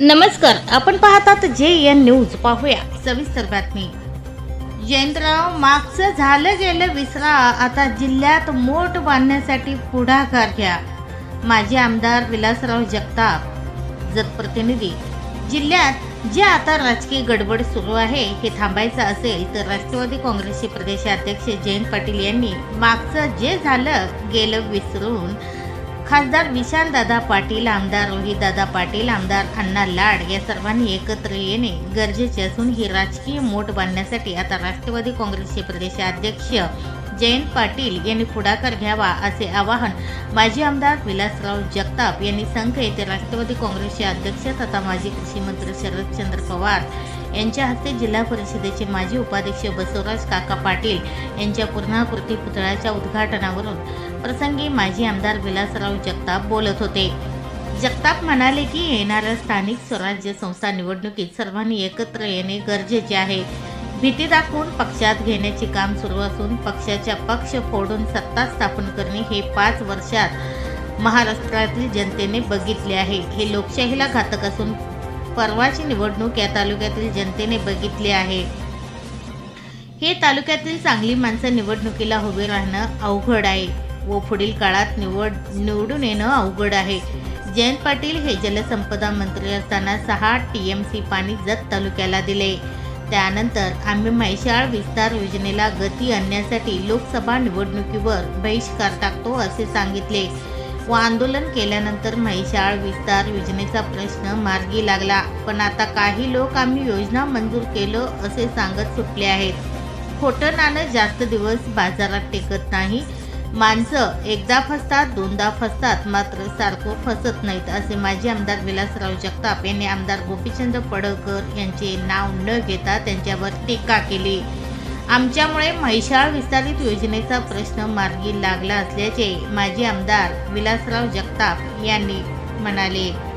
नमस्कार आपण पाहतात जे एन न्यूज. पाहूया सविस्तर बातमी. जयंतराव मागचं झालं गेलं विसरा आता जिल्ह्यात मोठ बांधण्यासाठी पुढाकार घ्या. माजी आमदार विलासराव जगताप जतप्रतिनिधी जिल्ह्यात जे आता राजकीय गडबड सुरू आहे हे थांबायचं असेल तर राष्ट्रवादी काँग्रेसचे प्रदेशाध्यक्ष जयंत पाटील यांनी मागचं जे झालं गेलं विसरून खासदार विशालदादा पाटील आमदार रोहितदादा पाटील आमदार अण्णा लाड या सर्वांनी एकत्र येणे गरजेचे असून ही राजकीय मोठ बांधण्यासाठी आता राष्ट्रवादी काँग्रेसचे प्रदेशाध्यक्ष जयंत पाटील यांनी पुढाकार घ्यावा असे आवाहन माजी आमदार विलासराव जगताप यांनी संघ येथे राष्ट्रवादी काँग्रेसचे अध्यक्ष तथा माजी कृषीमंत्री शरदचंद्र पवार यांच्या हस्ते जिल्हा परिषदेचे माजी उपाध्यक्ष बसवराज काका पाटील यांच्या पूर्णाकृती पुतळ्याच्या उद्घाटनावरून प्रसंगी माजी आमदार विलासराव जगताप बोलत होते. जगताप म्हणाले की येणाऱ्या स्थानिक स्वराज्य संस्था निवडणुकीत सर्वांनी एकत्र येणे गरजेचे आहे. भीती दाखवून पक्षात घेण्याचे काम सुरू असून पक्षाच्या पक्ष फोडून सत्ता स्थापन करणे हे पाच वर्षात महाराष्ट्रातील जनतेने बघितले आहे. हे लोकशाहीला घातक असून परवाची निवडणूक या तालुक्यातील जनतेने बघितली आहे. हे तालुक्यातील चांगली माणसं निवडणुकीला उभे राहणं अवघड आहे व पुढील काळात निवड निवडून येणं अवघड आहे. जयंत पाटील हे जलसंपदा मंत्री असताना सहा टी एम सी पाणी जत तालुक्याला दिले. त्यानंतर आम्ही म्हैशाळ विस्तार योजनेला गती आणण्यासाठी लोकसभा निवडणुकीवर बहिष्कार टाकतो असे सांगितले. व आंदोलन केल्यानंतर म्हैशाळ विस्तार योजनेचा प्रश्न मार्गी लागला. पण आता काही लोक आम्ही योजना मंजूर केलं असे सांगत सुटले आहेत. खोटं नाणं जास्त दिवस बाजारात टेकत नाही. माणसं एकदा फसतात दोनदा फसतात मात्र सारखं फसत नाहीत असे माजी आमदार विलासराव जगताप यांनी आमदार गोपीचंद पडळकर यांचे नाव न घेता त्यांच्यावर टीका केली. आमच्यामुळे म्हैशाळ विस्तारित योजनेचा प्रश्न मार्गी लागला असल्याचे माजी आमदार विलासराव जगताप यांनी म्हणाले.